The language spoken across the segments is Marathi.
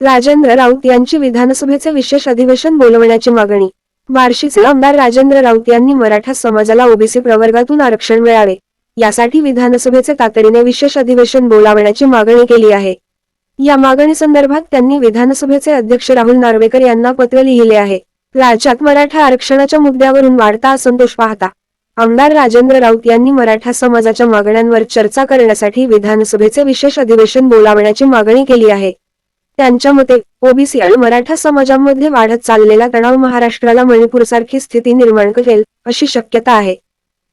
राजेंद्र राऊत यांची विधानसभेचे विशेष अधिवेशन बोलवण्याची मागणी. बार्शीचे आमदार राजेंद्र राऊत यांनी मराठा समाजाला ओबीसी प्रवर्गातून आरक्षण मिळावे. यासाठी विधानसभेचे तातडीने विशेष अधिवेशन बोलावण्याची मागणी केली आहे. या मागणी संदर्भात त्यांनी विधानसभेचे अध्यक्ष राहुल नार्वेकर यांना पत्र लिहिले आहे. राज्यात मराठा आरक्षणाच्या मुद्द्यावरून वाढता असंतोष पाहता आमदार राजेंद्र राऊत यांनी मराठा समाजाच्या मागण्यांवर चर्चा करण्यासाठी विधानसभेचे विशेष अधिवेशन बोलावण्याची मागणी केली आहे. त्यांच्या मते ओबीसी आणि मराठा समाजामध्ये वाढत चाललेला तणाव महाराष्ट्राला मणिपूरसारखी स्थिती निर्माण करेल अशी शक्यता आहे.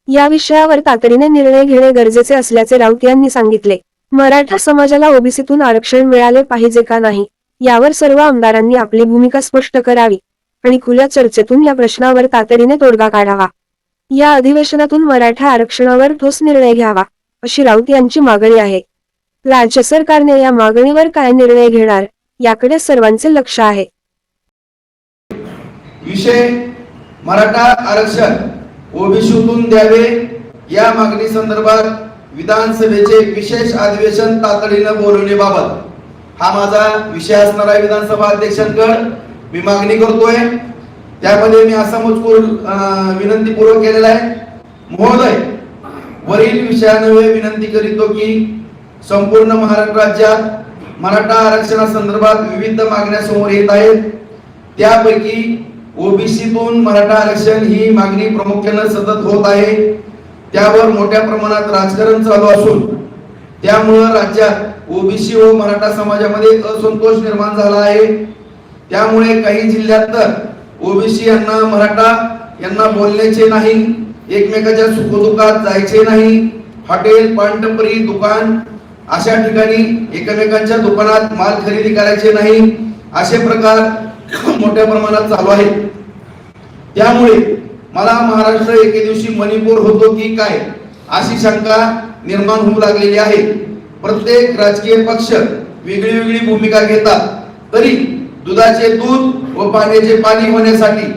या विषयावर तातडीने निर्णय घेणे गरजेचे असल्याचे राऊत यांनी सांगितले. मराठा समाजाला ओबीसीतून आरक्षण मिळाले पाहिजे का नाही यावर सर्व आमदारांनी आपली भूमिका स्पष्ट करावी आणि खुल्या चर्चेतून या प्रश्नावर तातडीने तोडगा काढावा. या अधिवेशनातून मराठा आरक्षणावर ठोस निर्णय घ्यावा अशी राऊत यांची मागणी आहे. राज्य सरकारने या मागणीवर काय निर्णय घेणार? याकडे सर्वांचे लक्ष आहे. विषय मराठा आरक्षण ओबीसीतून द्यावे. या मागणी संदर्भात विधानसभेचे विशेष अधिवेशन तातडीनं बोलवण्याबाबत. हा माझा विषय असणारा विधानसभा अध्यक्षांकडे. मी मागणी करतोय. त्यामध्ये मी असा मजकूर विनंतीपूर्वक केलेला आहे. महोदय वरील विषयान्वये विनंती करीतो की संपूर्ण महाराष्ट्र राज्यात मराठा आरक्षणासंदर्भात विविध मागण्या समोर येत आहेत. त्यापैकी ओबीसीतून मराठा आरक्षण ही मागणी प्रामुख्यानं सतत होत आहे. त्यावर मोठ्या प्रमाणात राजकारण चालू असून त्यामुळं राज्यात ओबीसी व मराठा समाजामध्ये असंतोष निर्माण झाला आहे. त्यामुळे काही जिल्ह्यात तर ओबीसी यांना मराठा यांना बोलण्याचे नाही एकमेकाच्या सुखदुःखात जायचे नाही. हॉटेल पानटपरी दुकान अशा ठिकाणी एकमेकांच्या दुकानात माल खरेदी करायचे नाही असे प्रकार मोठ्या प्रमाणात चालू आहेत. त्यामुळे मला महाराष्ट्र एके दिवशी मणिपूर होतो की काय अशी शंका निर्माण होऊ लागलेली आहे. प्रत्येक राजकीय पक्ष वेगळी वेगळी भूमिका घेतात. तरी दुधाचे दूध व पाण्याचे पाणी होण्यासाठी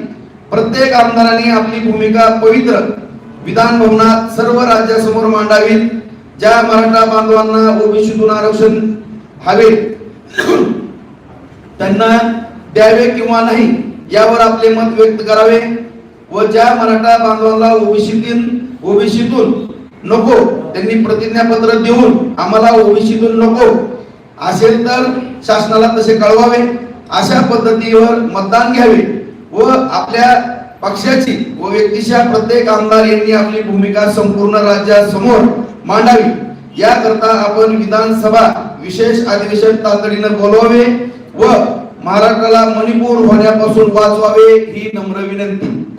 प्रत्येक आमदारांनी आपली भूमिका पवित्र विधान भवनात सर्व राज्यासमोर मांडावी ज्या मराठा बांधवांना ओबीसीतून आरक्षण हवे त्यांना द्यावे किंवा नाही यावर आपले मत व्यक्त करावे व ज्या मराठा बांधवांना ओबीसीतून ओबीसीतून नको त्यांनी प्रतिज्ञापत्र देऊन आम्हाला ओबीसीतून नको असेल तर शासनाला तसे कळवावे. अशा पद्धतीवर मतदान घ्यावे व आपल्या पक्षाची व व्यक्तीच्या प्रत्येक आमदार यांनी आपली भूमिका संपूर्ण राज्यासमोर मांडावी. याकरता आपण विधानसभा विशेष अधिवेशन तातडीनं बोलवावे व महाराष्ट्राला मणिपूर होण्यापासून वाचवावे ही नम्र विनंती.